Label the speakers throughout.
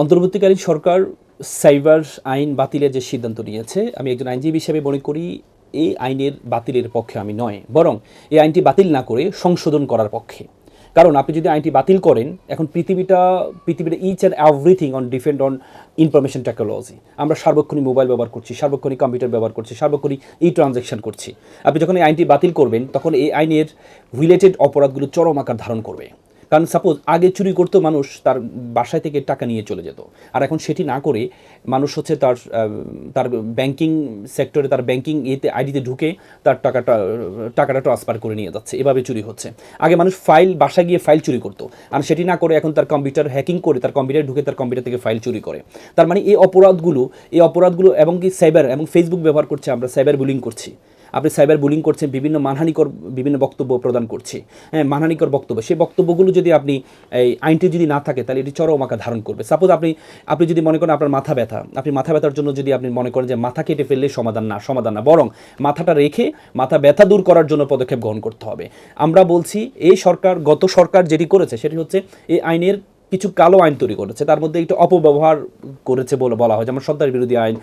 Speaker 1: অন্তর্বর্তীকালীন সরকার সাইবার আইন বাতিলের যে সিদ্ধান্ত নিয়েছে, আমি একজন আইনজীবী হিসেবে মনে করি এই আইনের বাতিলের পক্ষে আমি নয়, বরং এই আইনটি বাতিল না করে সংশোধন করার পক্ষে। কারণ আপনি যদি আইনটি বাতিল করেন, এখন পৃথিবীটা, পৃথিবীর each and everything on depend on information technology আমরা সার্বক্ষণিক মোবাইল ব্যবহার করছি, সার্বক্ষণিক কম্পিউটার ব্যবহার করছি, সার্বক্ষণিক ই ট্রানজ্যাকশন করছি। আপনি যখন এই আইনটি বাতিল করবেন, তখন এই আইনের রিলেটেড অপরাধগুলো চরম আকার ধারণ করবে। কারণ সাপোজ আগে চুরি করতো মানুষ, তার বাসায় থেকে টাকা নিয়ে চলে যেত। আর এখন সেটি না করে মানুষ হচ্ছে তার তার ব্যাংকিং সেক্টরে তার ব্যাংকিং এতে আইডিতে ঢুকে তার টাকাটা টাকাটা ট্রান্সফার করে নিয়ে যাচ্ছে। এভাবে চুরি হচ্ছে। আগে মানুষ ফাইল বাসায় গিয়ে ফাইল চুরি করতো। আর সেটি না করে এখন তার কম্পিউটার হ্যাকিং করে, তার কম্পিউটার ঢুকে তার কম্পিউটার থেকে ফাইল চুরি করে। তার মানে এই অপরাধগুলো এই অপরাধগুলো এবং কি সাইবার এবং ফেসবুক ব্যবহার করছে, আমরা সাইবার বুলিং করছি। আপনি সাইবার বুলিং করছেন, বিভিন্ন মানহানিকর বিভিন্ন বক্তব্য প্রদান করছে। হ্যাঁ মানহানিকর বক্তব্য। সেই বক্তব্যগুলো যদি আপনি এই আইনটি যদি না থাকে, তাহলে এটি চরম আকার ধারণ করবে। সাপোজ আপনি আপনি যদি মনে করেন আপনার মাথা ব্যথা, আপনি মাথা ব্যথার জন্য যদি আপনি মনে করেন যে মাথা কেটে ফেললে সমাধান না সমাধান না, বরং মাথাটা রেখে মাথা ব্যথা দূর করার জন্য পদক্ষেপ গ্রহণ করতে হবে। আমরা বলছি, এই সরকার, গত সরকার যেটি করেছে, সেটি হচ্ছে এই আইনের কিছু কালো আইন তৈরি করেছে। তার মধ্যে একটু অপব্যবহার করেছে বলে বলা হয়। যেমন সন্ত্রাস বিরোধী আইন,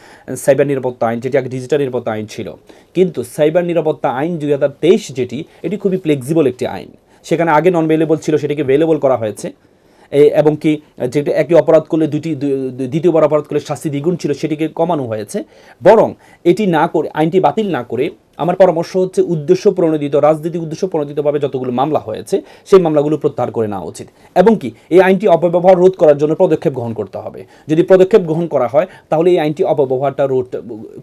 Speaker 1: সাইবার নিরাপত্তা আইন, যেটি আগে ডিজিটাল নিরাপত্তা আইন ছিল। কিন্তু সাইবার নিরাপত্তা আইন দুই হাজার তেইশ যেটি, এটি খুবই ফ্লেক্সিবল একটি আইন। সেখানে আগে নন ভেলেবল ছিল, সেটিকে ভেলেবল করা হয়েছে। এবং কি, যেটা একই অপরাধ করলে দুটি দ্বিতীয়বার অপরাধ করলে শাস্তি দ্বিগুণ ছিল, সেটিকে কমানো হয়েছে। বরং এটি না করে, আইনটি বাতিল না করে আমার পরামর্শ হচ্ছে উদ্দেশ্য প্রণোদিত রাজনীতি উদ্দেশ্য প্রণোদিতভাবে যতগুলো মামলা হয়েছে, সেই মামলাগুলো প্রত্যাহার করে নেওয়া উচিত। এবং কি, এই আইনটি অপব্যবহার রোধ করার জন্য পদক্ষেপ গ্রহণ করতে হবে। যদি পদক্ষেপ গ্রহণ করা হয়, তাহলে এই আইনটি অপব্যবহারটা রোধ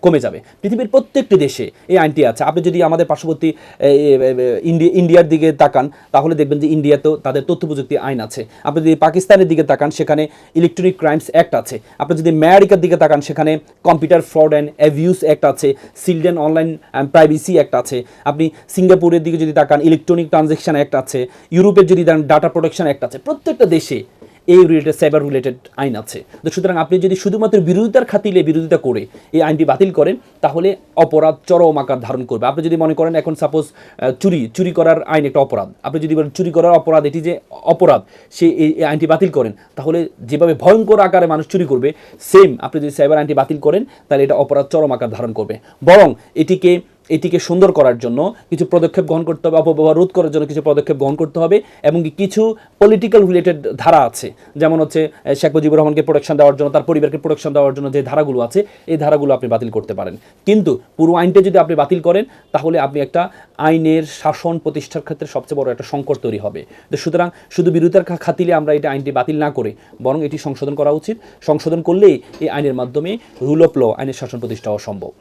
Speaker 1: কমে যাবে। পৃথিবীর প্রত্যেকটি দেশে এই আইনটি আছে। আপনি যদি আমাদের পার্শ্ববর্তী ইন্ডিয়া ইন্ডিয়ার দিকে তাকান, তাহলে দেখবেন যে ইন্ডিয়াতেও তাদের তথ্য প্রযুক্তি আইন আছে। আপনি যদি পাকিস্তানের দিকে তাকান, সেখানে ইলেকট্রনিক ক্রাইমস অ্যাক্ট আছে। আপনি যদি আমেরিকার দিকে তাকান, সেখানে computer fraud and abuse act আছে। চিলড্রেন অনলাইন প্রাইভেসি অ্যাক্ট আছে। আপনি সিঙ্গাপুরের দিকে যদি তাকান ইলেকট্রনিক ট্রানজ্যাকশন অ্যাক্ট আছে ইউরোপের যদি দেন ডাটা প্রোটেকশন অ্যাক্ট আছে। প্রত্যেকটা দেশে এই রিলেটেড সাইবার রিলেটেড আইন আছে। তো সুতরাং আপনি যদি শুধুমাত্র বিরোধিতার খাতিলে বিরোধিতা করে এই আইনটি বাতিল করেন, তাহলে অপরাধ চরম আকার ধারণ করবে। আপনি যদি মনে করেন এখন সাপোজ চুরি চুরি করার আইন একটা অপরাধ। আপনি যদি বলেন চুরি করার অপরাধ, এটি যে অপরাধ, সে এই আইনটি বাতিল করেন, তাহলে যেভাবে ভয়ঙ্কর আকারে মানুষ চুরি করবে সেম আপনি যদি সাইবার আইনটি বাতিল করেন, তাহলে এটা অপরাধ চরম আকার ধারণ করবে। বরং এটিকে এটিকে সুন্দর করার জন্য কিছু পদক্ষেপ গ্রহণ করতে হবে, অপব্যবহার রোধ করার জন্য কিছু পদক্ষেপ গ্রহণ করতে হবে এবং কিছু পলিটিক্যাল রিলেটেড ধারা আছে। যেমন হচ্ছে শেখ মুজিবুর রহমানকে প্রোটেকশন দেওয়ার জন্য, তার পরিবারকে প্রোটেকশন দেওয়ার জন্য যে ধারাগুলো আছে, এই ধারাগুলো আপনি বাতিল করতে পারেন। কিন্তু পুরো আইনটা যদি আপনি বাতিল করেন, তাহলে আপনি একটা আইনের শাসন প্রতিষ্ঠার ক্ষেত্রে সবচেয়ে বড় একটা সংকট তৈরি হবে। তো সুতরাং শুধু বিরোধিতার খাতিলে আমরা এটা আইনটি বাতিল না করে, বরং এটি সংশোধন করা উচিত। সংশোধন করলেই এই আইনের মাধ্যমে রুল অফ ল আইনের শাসন প্রতিষ্ঠা হওয়া সম্ভব।